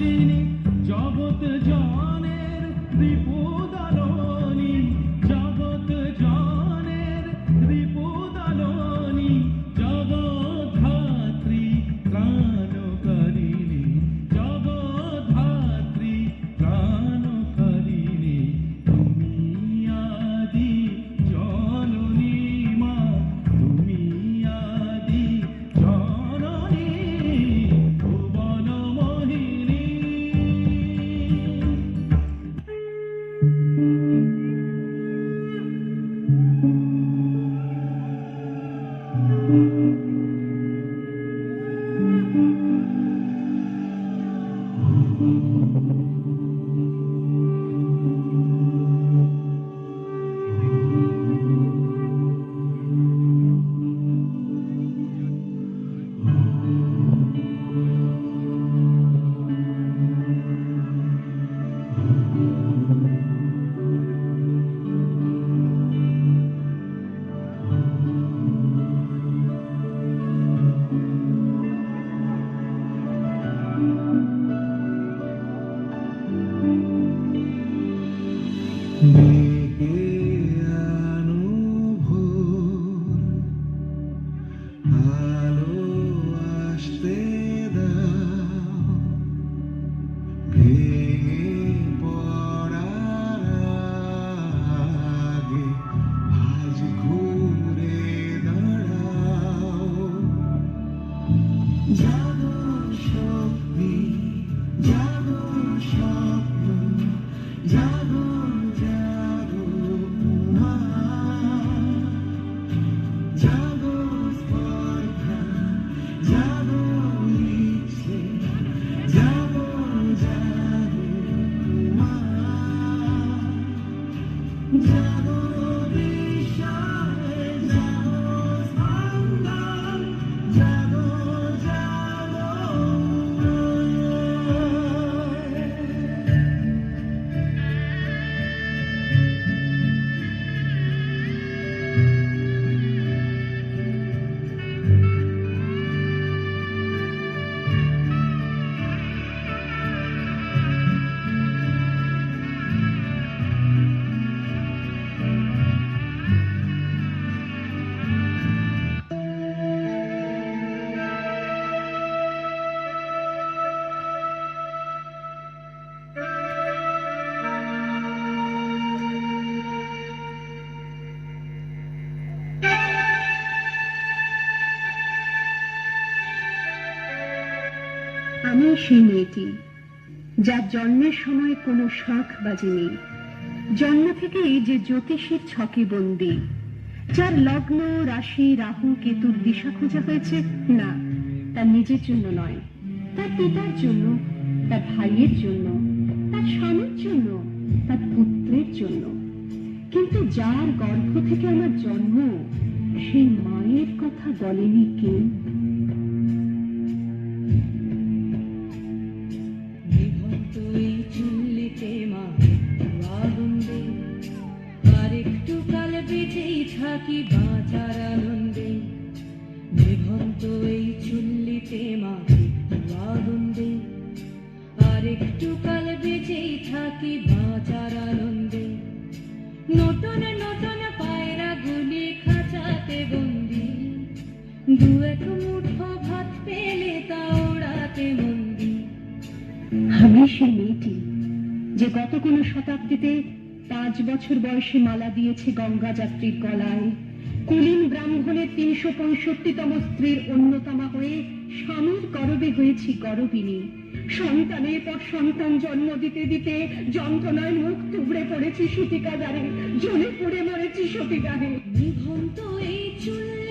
নাশিনী জগৎ জনের রিপুদালনী Mm-hmm. come. আমি সেই মেয়েটি, যার জন্মের সময় কোনো শাঁখ বাজেনি জন্ম থেকেই যে জ্যোতিষীর ছকে বন্দি, যার লগ্ন, রাশি, রাহু, কেতুর দিশা খোঁজা হয়েছে, না, তার নিজের জন্য নয়, তার পিতার জন্য, তার ভাইয়ের জন্য, তার স্বামীর জন্য, তার পুত্রের জন্য। কিন্তু যার গর্ভ থেকে আমার জন্ম, সেই মায়ের কথা বলেনি কেউ বাঁচার আনন্দে, নিভন্ত এই চুল্লিতে মা আগুন দে আর একটু কাল বেঁচেই থাকি বাঁচার আনন্দে। নতুন নতুন পায়রা গুলি খাঁচাতে বন্দি। দু এক মুঠো ভাত পেলে তা ওড়াতে মন্দি। আমি সেই মেয়েটি যে গত কোনো শতাব্দীতে পাঁচ বছর বয়সে মালা দিয়েছে গঙ্গা যাত্রীর গলায়। কুলীন ব্রাহ্মণের তিনশো পঁয়ষট্টিতম স্ত্রীর অন্যতমা হয়ে স্বামীর গরবে হয়েছি গরবিনী। সন্তানের পর সন্তান জন্ম দিতে দিতে যন্ত্রণায় মুখ টুবড়ে পড়েছি সূতিকাগারে, জ্বলে পড়ে মরেছি সতীদাহে। নিভন্ত এই চুল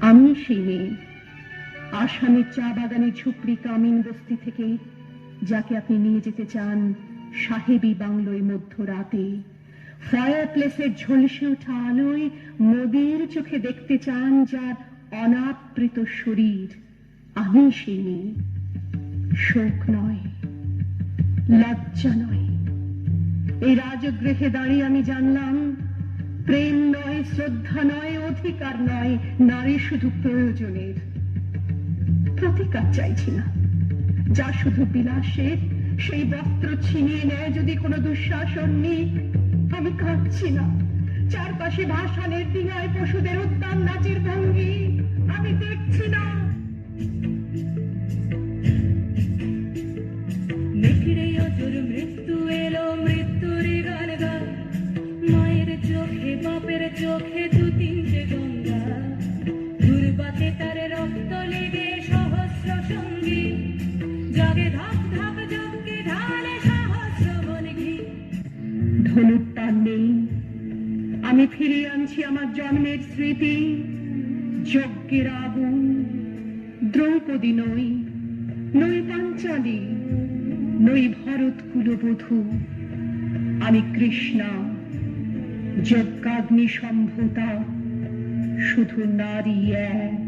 আমি সেই মেয়ে। আসামের চা বাগানে ঝুপড়ি কামিন বস্তি থেকে যাকে আপনি নিয়ে যেতে চান বাংলোয় মধ্যরাতে। ফায়ার প্লেসের ঝলসে ওঠা আলোয় চোখে দেখতে চান যার অনাবৃত শরীর। আমি সেই মেয়ে। শোক নয়, লজ্জা নয়। এই রাজগৃহে দাঁড়িয়ে আমি জানলাম প্রেম নয়, শ্রদ্ধা নয়, অধিকার নয় নারী শুধু প্রয়োজনের। প্রতিকার চাইছি না। যা শুধু বিলাসের, সেই বস্ত্র ছিনিয়ে নেয় যদি কোনো দুঃশাসন নেই, আমি কাঁদছি না। চারপাশে ভাসানের দিনায় পশুদের উদ্যান, নাচের ভঙ্গি আমি ফিরিয়ে আনছি আমার জন্মের স্মৃতি। যজ্ঞের আগুন, দ্রৌপদী নই নই পাঞ্চালী, নই ভরত কুলবধূ আমি কৃষ্ণা যজ্ঞাগ্নি সম্ভতা শুধু নারী এক।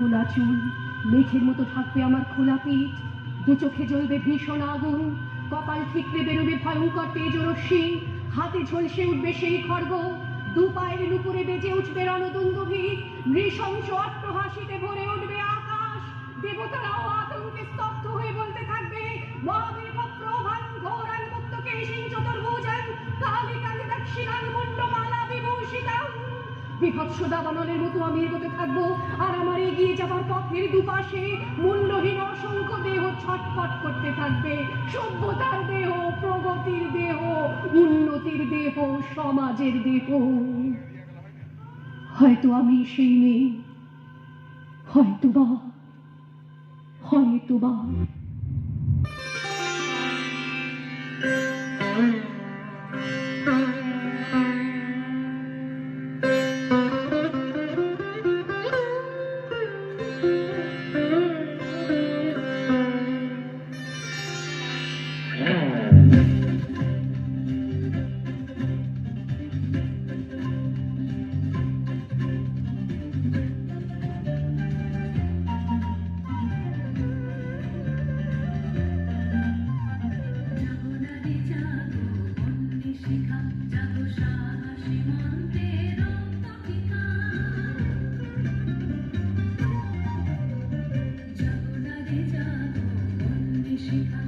খোলা চুল, মেঘের মতো থাকবে আমার খোলা পিঠ। দু চোখে জ্বলবে ভীষণ আগুন, কপাল ঠিকরে বেরোবে ভয়ঙ্কর তেজরশ্মি। হাতে ঝলসে উঠবে সেই খড়গ দু পায়ের উপরে বেজে উঠবে রণদুন্দুভি। নৃশংস অট্টহাসিতে ভরে উঠবে আকাশ। দেবতারাও আতঙ্কে স্তব্ধ হয়ে বলতে থাকবে মহাবীর প্রভান ঘোরান মুক্ত কেশিং চতুর্ভুজান কালি কালি দক্ষিণাং মুন্ডমালা বিভূষিতাং বিভৎস দাবানলের মতো আমি এগোতে থাকব। আর আমার এগিয়ে যাওয়ার পথের দুপাশে মূল্যহীন অসংখ্য দেহ ছটফট করতে থাকবে। সভ্যতার দেহ, প্রগতির দেহ, উন্নতির দেহ, সমাজের দেহ। হয়তো আমি সেই মেয়ে, হয়তো বা হয়তো বা। Thank you.